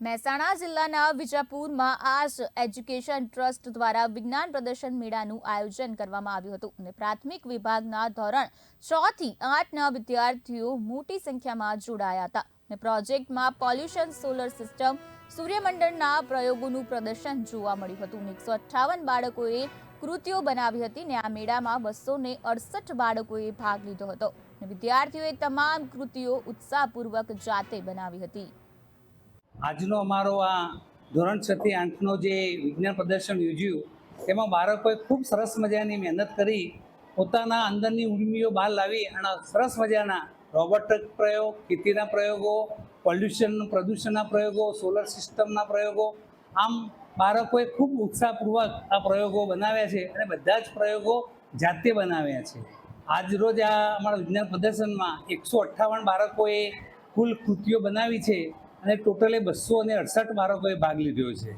મહેસાણા જિલ્લાના વિજાપુરમાં આજ education trust દ્વારા વિજ્ઞાન પ્રદર્શન મેળાનું આયોજન કરવામાં આવ્યું હતું અને પ્રાથમિક વિભાગના ધોરણ છ થી આઠના વિદ્યાર્થીઓ મોટી સંખ્યામાં જોડાયા હતા અને પ્રોજેક્ટમાં પોલ્યુશન સોલર સિસ્ટમ, સૂર્યમંડળના પ્રયોગોનું પ્રદર્શન જોવા મળ્યું હતું એકસો અઠ્ઠાવન બાળકોએ કૃતિઓ બનાવી હતી અને આ મેળામાં બસો ને અડસઠ બાળકોએ ભાગ લીધો હતો વિદ્યાર્થીઓએ તમામ કૃતિઓ ઉત્સાહપૂર્વક જાતે બનાવી હતી. આજનો અમારો આ ધોરણ છથી આઠનો જે વિજ્ઞાન પ્રદર્શન યોજ્યું તેમાં બાળકોએ ખૂબ સરસ મજાની મહેનત કરી, પોતાના અંદરની ઉર્મીઓ બહાર લાવી અને સરસ મજાના રોબોટિક પ્રયોગ, ખેતીના પ્રયોગો, પોલ્યુશન પ્રદૂષણના પ્રયોગો, સોલર સિસ્ટમના પ્રયોગો, આમ બાળકોએ ખૂબ ઉત્સાહપૂર્વક આ પ્રયોગો બનાવ્યા છે અને બધા જ પ્રયોગો જાતે બનાવ્યા છે. આજ રોજ આ અમારા વિજ્ઞાન પ્રદર્શનમાં એકસો અઠ્ઠાવન બાળકોએ કુલ કૃતિઓ બનાવી છે. અને ટોટલે બસો અને અડસઠ બાળકોએ ભાગ લીધો છે.